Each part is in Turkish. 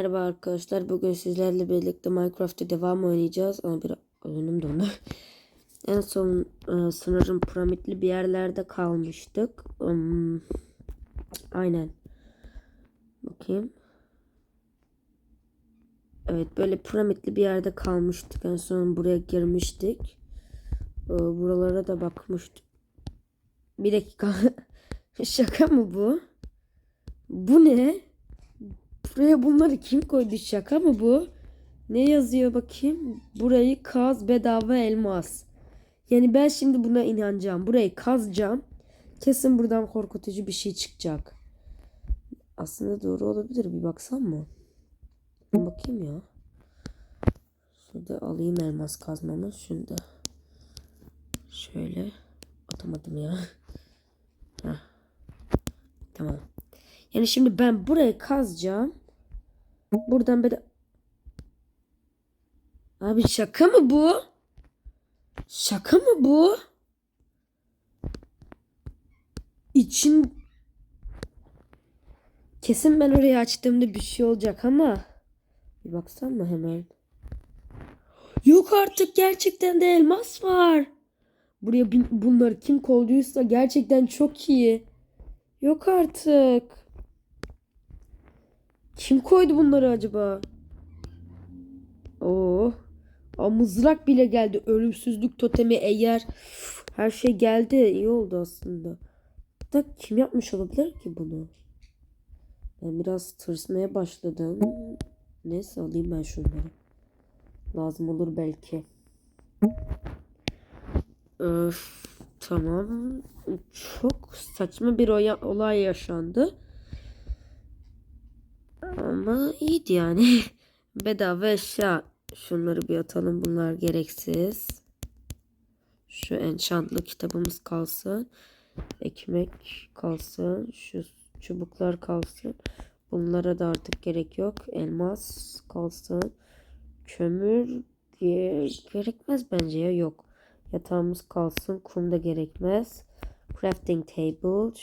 Merhaba arkadaşlar. Bugün sizlerle birlikte Minecraft'ta devam oynayacağız. Ama bir oyunum dondu. en son e, sanırım piramitli bir yerlerde kalmıştık. Hmm, aynen. Bakayım. Evet böyle piramitli bir yerde kalmıştık. En son buraya girmiştik. E, buralara da bakmıştık. Bir dakika. Şaka mı bu? Bu ne? Buraya bunları kim koydu? Şaka mı bu? Ne yazıyor bakayım? Burayı kaz bedava elmas. Yani ben şimdi buna inanacağım. Burayı kazacağım. Kesin buradan korkutucu bir şey çıkacak. Aslında doğru olabilir. Bir baksam mı? Bakayım ya. Şurada alayım elmas kazmamı. Şunu da şöyle atamadım ya. Heh. Tamam. Yani şimdi ben burayı kazacağım. Buradan böyle... Abi şaka mı bu? Şaka mı bu? İçin... Kesin ben orayı açtığımda bir şey olacak ama... Bir baksan mı hemen? Yok artık gerçekten de elmas var. Buraya bunları kim koyduysa gerçekten çok iyi. Yok artık. Kim koydu bunları acaba? Oo. Aa, mızrak bile geldi. Ölümsüzlük totemi eğer her şey geldi. iyi oldu aslında. Da kim yapmış olabilir ki bunu? Ben biraz tırsmaya başladım. Neyse alayım ben şunları. Lazım olur belki. Öf, tamam. Çok saçma bir olay yaşandı. Ama iyiydi yani. Bedava eşya. Şunları bir atalım. Bunlar gereksiz. Şu enchantlı kitabımız kalsın. Ekmek kalsın. Şu çubuklar kalsın. Bunlara da artık gerek yok. Elmas kalsın. Kömür ge- gerekmez bence ya. Yok. Yatağımız kalsın. Kum da gerekmez. Crafting table.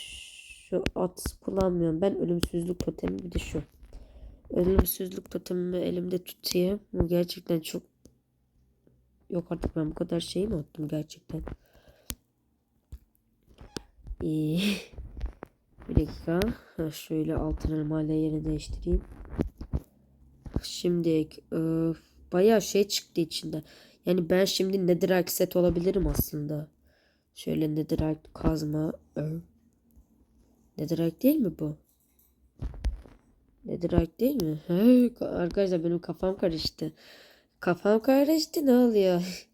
Şu at kullanmıyorum. Ben ölümsüzlük totemi bir de şu. Ölümsüzlük totemimi elimde tutayım. Bu gerçekten çok Yok artık ben bu kadar şey mi attım gerçekten? İyi. Bir dakika. Şöyle altın elmayla yerini değiştireyim. Şimdi öf, bayağı şey çıktı içinde. Yani ben şimdi netherite set olabilirim aslında. Şöyle netherite kazma. Netherite değil mi bu? Netherite değil mi? He, arkadaşlar benim kafam karıştı. Kafam karıştı ne oluyor?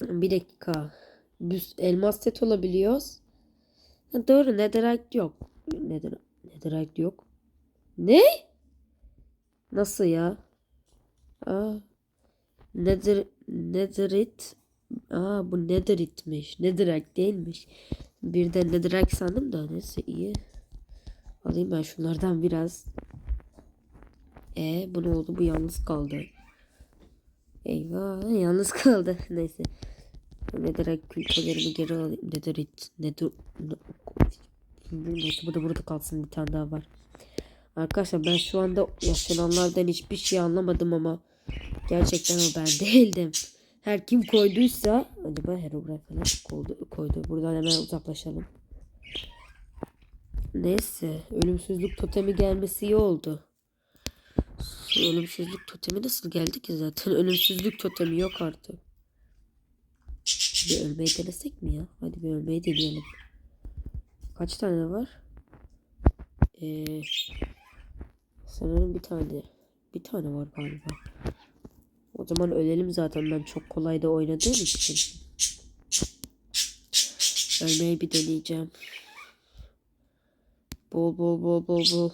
Bir dakika. Biz elmas set olabiliyoruz. Ha, doğru netherite yok. Nether, netherite yok. Ne? Nasıl ya? Aa, nether, netherite. Aa bu netherite'miş. Netherite değilmiş. Birden netherite sandım da neyse iyi. Alayım ben şunlardan biraz. E bu ne oldu? Bu yalnız kaldı. Eyvah yalnız kaldı. Neyse. Netherite külçelerimi geri alayım. Netherite. Nether... Neyse bu da burada kalsın. Bir tane daha var. Arkadaşlar ben şu anda yaşananlardan hiçbir şey anlamadım ama gerçekten o ben değildim. Her kim koyduysa acaba Herobrine falan koydu, koydu. Buradan hemen uzaklaşalım. Neyse ölümsüzlük totemi gelmesi iyi oldu. Ölümsüzlük totemi nasıl geldi ki zaten? Ölümsüzlük totemi yok artık. Bir ölmeyi denesek mi ya? Hadi bir ölmeyi deneyelim. Kaç tane var? Ee, sanırım bir tane. Bir tane var galiba. O zaman ölelim zaten ben çok kolay da oynadığım için. Ölmeyi bir deneyeceğim. Bol bol bol bol bol.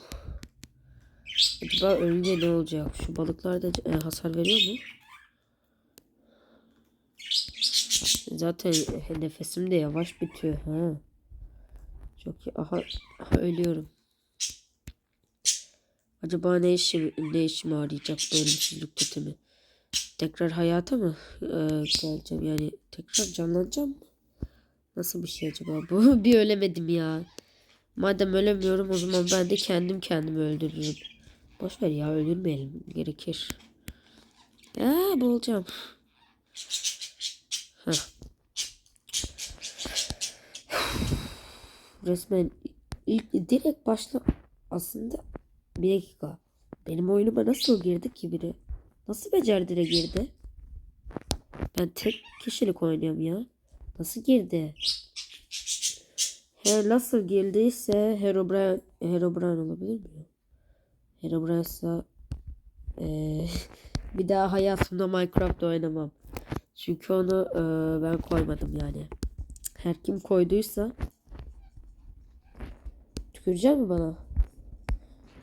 Acaba ölünce ne olacak? Şu balıklar da e, hasar veriyor mu? Zaten nefesim de yavaş bitiyor. Ha. Çok iyi. Aha, aha ölüyorum. Acaba ne işim ne işime arayacak bu ölümsüzlük totemi? Tekrar hayata mı e, geleceğim? Yani tekrar canlanacağım mı? Nasıl bir şey acaba bu? bir ölemedim ya. Madem ölemiyorum o zaman ben de kendim kendimi öldürürüm. Boş ver ya ölmeyelim gerekir. Aa boğulacağım. Heh. Resmen ilk direkt başla aslında bir dakika. Benim oyunuma nasıl girdi ki biri? Nasıl becerdi de girdi? Ben tek kişilik oynuyorum ya. Nasıl girdi? He nasıl girdiyse Herobrine, Herobrine olabilir mi? Herobrine ise eee, bir daha hayatımda Minecraft oynamam. Çünkü onu eee, ben koymadım yani. Her kim koyduysa tükürecek mi bana?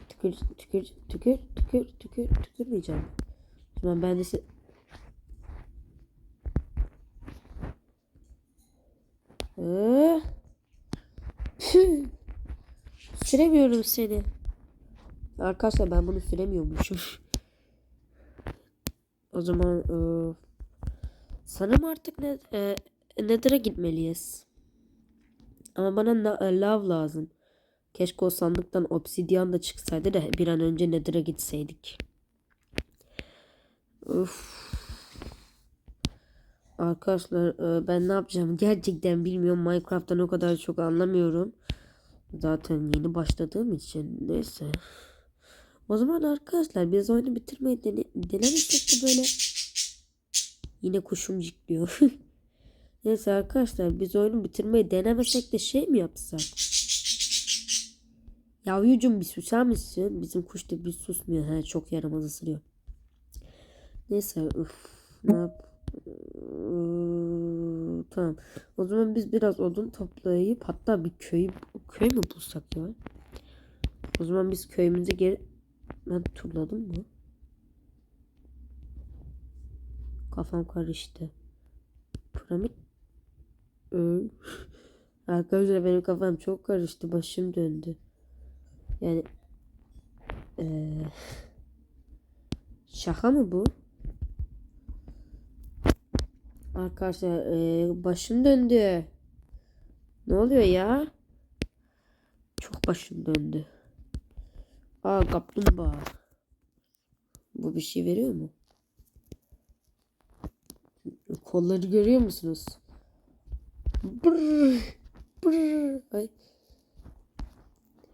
Tükür, tükür, tükür, tükür, tükür, tükürmeyeceğim. Şimdi ben de se- Ee? Püh. Süremiyorum seni. Arkadaşlar ben bunu süremiyormuşum. o zaman e, sanırım artık ne, e, Nether'a gitmeliyiz. Ama bana na- e, lav lazım. Keşke o sandıktan obsidyan da çıksaydı da bir an önce Nether'a gitseydik. Uf. Arkadaşlar e, ben ne yapacağım gerçekten bilmiyorum. Minecraft'tan o kadar çok anlamıyorum. Zaten yeni başladığım için neyse. O zaman arkadaşlar biz oyunu bitirmeyi dene denemesek de böyle yine kuşum cikliyor. neyse arkadaşlar biz oyunu bitirmeyi denemesek de şey mi yapsak? Yavrucuğum bir susar mısın? Bizim kuş da bir susmuyor. He, çok yaramaz ısırıyor. Neyse uf, ne yap? Iıı, Tamam. O zaman biz biraz odun toplayıp hatta bir köy köy mü bulsak ya? O zaman biz köyümüze geri ben turladım mı? Kafam karıştı. Piramit. Arkadaşlar benim kafam çok karıştı. Başım döndü. Yani eee, şaka mı bu? Arkadaşlar eee, başım döndü. Ne oluyor ya? Çok başım döndü. Aa kaplumbağa. Bu bir şey veriyor mu? Kolları görüyor musunuz? Brrr, brrr. Ay.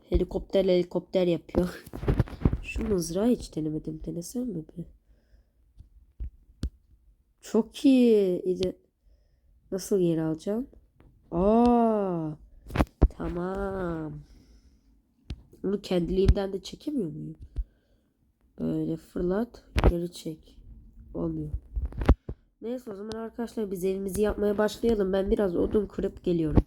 Helikopter helikopter yapıyor. Şu mızrağı hiç denemedim. Denesem mi be? Çok iyi. Nasıl geri alacağım? Aa, tamam. Onu kendiliğinden de çekemiyor muyum? Böyle fırlat, geri çek. Olmuyor. Neyse o zaman arkadaşlar biz elimizi yapmaya başlayalım. Ben biraz odun kırıp geliyorum.